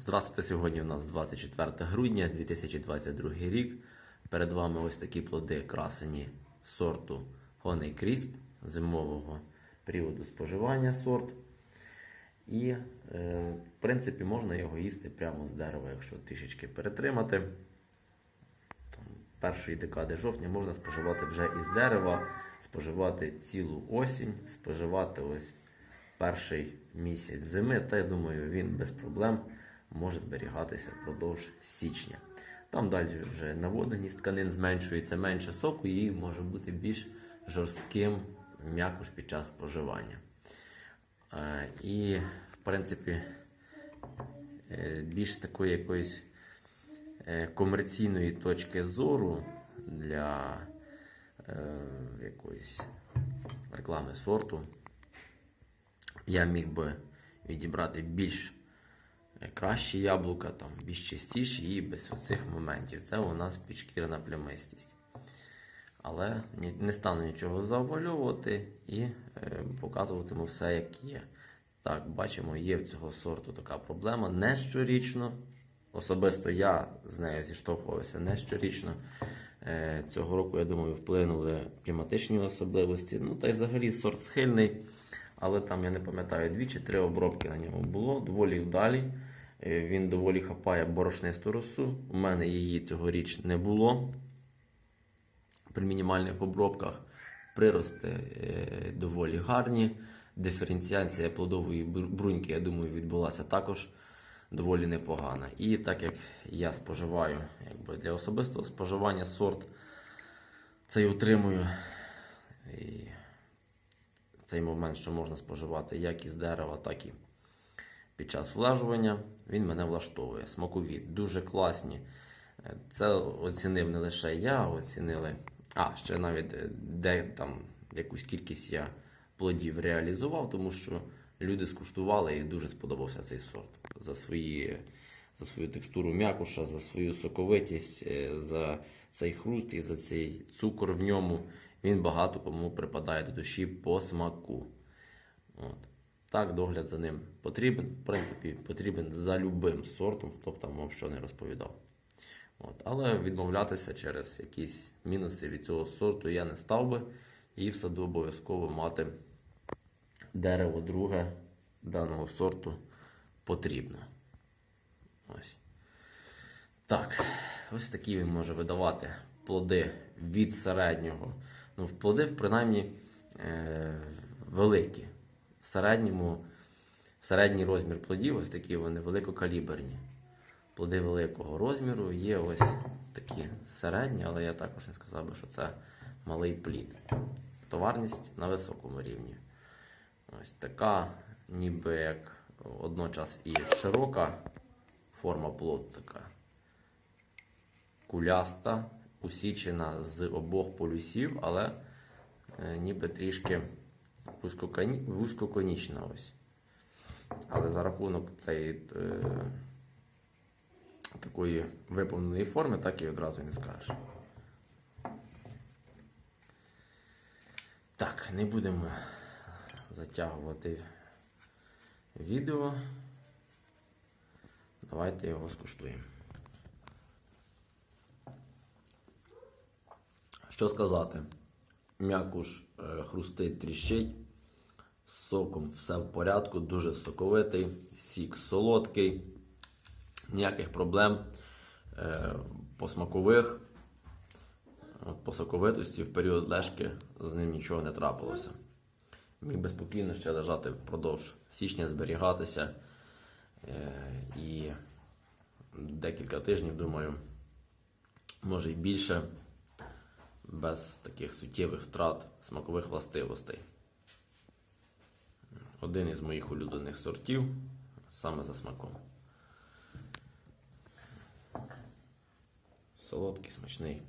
Здравствуйте, сьогодні у нас 24 грудня 2022 рік. Перед вами ось такі плоди красені сорту Honey Crisp зимового періоду споживання сорт. І, е, в принципі, можна його їсти прямо з дерева, якщо трішечки перетримати. Там, першої декади жовтня можна споживати вже із дерева, споживати цілу осінь, споживати ось перший місяць зими, та я думаю, він без проблем може зберігатися впродовж січня. Там далі вже наводеність тканин зменшується, менше соку і може бути більш жорстким м'якуш під час споживання. Е, І, в принципі, е, більш такої якоїсь е, комерційної точки зору для якоїсь реклами сорту я міг би відібрати більш кращі яблука, там, більш чистіші і без оцих моментів. Це у нас підшкірна плямистість. Але не стану нічого завалювати і е, показуватиму все, як є. Так, бачимо, є в цього сорту така проблема. Не щорічно. Особисто я з нею зіштовхувався не щорічно. Е, Цього року, я думаю, вплинули кліматичні особливості. Ну, та й взагалі сорт схильний, але там, я не пам'ятаю, дві чи три обробки на ньому було, доволі вдалі. Е, Він доволі хапає борошнисту росу. У мене її цьогоріч не було при мінімальних обробках. Прирости е, доволі гарні. Диференціація плодової бруньки, я думаю, відбулася також доволі непогана. І так як я споживаю якби для особистого споживання сорт, цей утримую. І цей момент, що можна споживати як із дерева, так і під час влажування, він мене влаштовує. Смакові дуже класні. Е, Це оцінив не лише я, оцінили. А, ще навіть е, де там якусь кількість я плодів реалізував, тому що люди скуштували і дуже сподобався цей сорт за свої. За свою текстуру м'якуша, за свою соковитість, е, за цей хруст і за цей цукор в ньому. Він багато кому припадає до душі по смаку. От. Так, догляд за ним потрібен. В принципі, потрібен за любим сортом, хто б там вам що не розповідав. От. Але відмовлятися через якісь мінуси від цього сорту я не став би. І в саду обов'язково мати дерево друге даного сорту потрібно. Ось. Так, ось такі він може видавати плоди від середнього. Ну, плоди, принаймні, е, великі. Середньому, середній розмір плодів, ось такі вони великокаліберні. Плоди великого розміру є ось такі середні, але я також не сказав би, що це малий плід. Товарність на високому рівні. Ось така, ніби як одночас і широка форма плоду така куляста, усічена з обох полюсів, але е, ніби трішки вузькоконічна ось. Але за рахунок цієї е, такої виповненої форми, так і одразу не скажеш. Так, не будемо затягувати відео. Давайте його скуштуємо. Що сказати? М'якуш хрустить, тріщить. З соком все в порядку, дуже соковитий, сік солодкий, ніяких проблем е, по смакових, по соковитості в період лежки з ним нічого не трапилося. Міг би спокійно ще лежати впродовж січня, зберігатися. Е, і декілька тижнів, думаю, може й більше, без таких суттєвих втрат смакових властивостей. Один із моїх улюблених сортів саме за смаком. Солодкий, смачний.